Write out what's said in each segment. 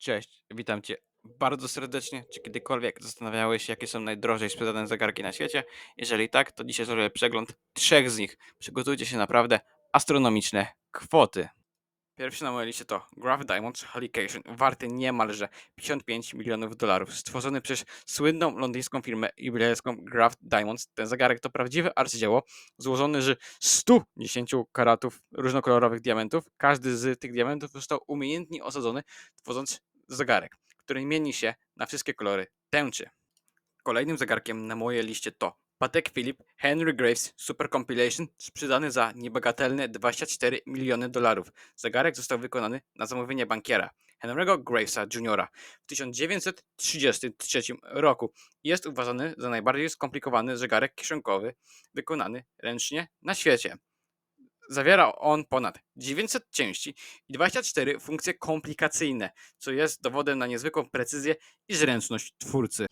Cześć, witam Cię bardzo serdecznie. Czy kiedykolwiek zastanawiałeś się, jakie są najdrożej sprzedane zegarki na świecie? Jeżeli tak, to dzisiaj zrobię przegląd trzech z nich. Przygotujcie się naprawdę astronomiczne kwoty. Pierwszy na mojej liście to Graph Diamonds Halication, warty niemalże 55 milionów dolarów. Stworzony przez słynną londyńską firmę jubilerską Graph Diamonds, ten zegarek to prawdziwe arcydzieło złożony z 110 karatów różnokolorowych diamentów. Każdy z tych diamentów został umiejętnie osadzony, tworząc zegarek, który mieni się na wszystkie kolory tęczy. Kolejnym zegarkiem na mojej liście to Patek Philippe Henry Graves Super Compilation sprzedany za niebagatelne 24 miliony dolarów. Zegarek został wykonany na zamówienie bankiera Henry'ego Gravesa Jr. w 1933 roku. Jest uważany za najbardziej skomplikowany zegarek kieszonkowy wykonany ręcznie na świecie. Zawiera on ponad 900 części i 24 funkcje komplikacyjne, co jest dowodem na niezwykłą precyzję i zręczność twórcy.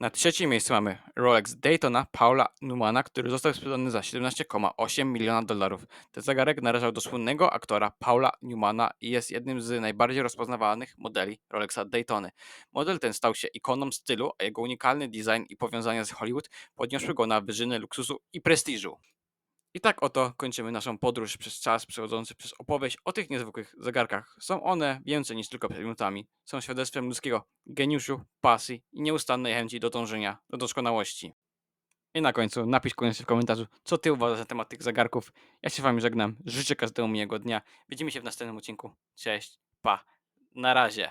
Na trzecim miejscu mamy Rolex Daytona Paula Newmana, który został sprzedany za 17,8 miliona dolarów. Ten zegarek należał do słynnego aktora Paula Newmana i jest jednym z najbardziej rozpoznawalnych modeli Rolexa Daytony. Model ten stał się ikoną stylu, a jego unikalny design i powiązania z Hollywood podniosły go na wyżyny luksusu i prestiżu. I tak oto kończymy naszą podróż przez czas przechodzący przez opowieść o tych niezwykłych zegarkach. Są one więcej niż tylko przedmiotami. Są świadectwem ludzkiego geniuszu, pasji i nieustannej chęci do dążenia do doskonałości. I na końcu napisz koniecznie w komentarzu, co ty uważasz na temat tych zegarków. Ja się wam żegnam, życzę każdemu miłego dnia. Widzimy się w następnym odcinku. Cześć, pa, na razie.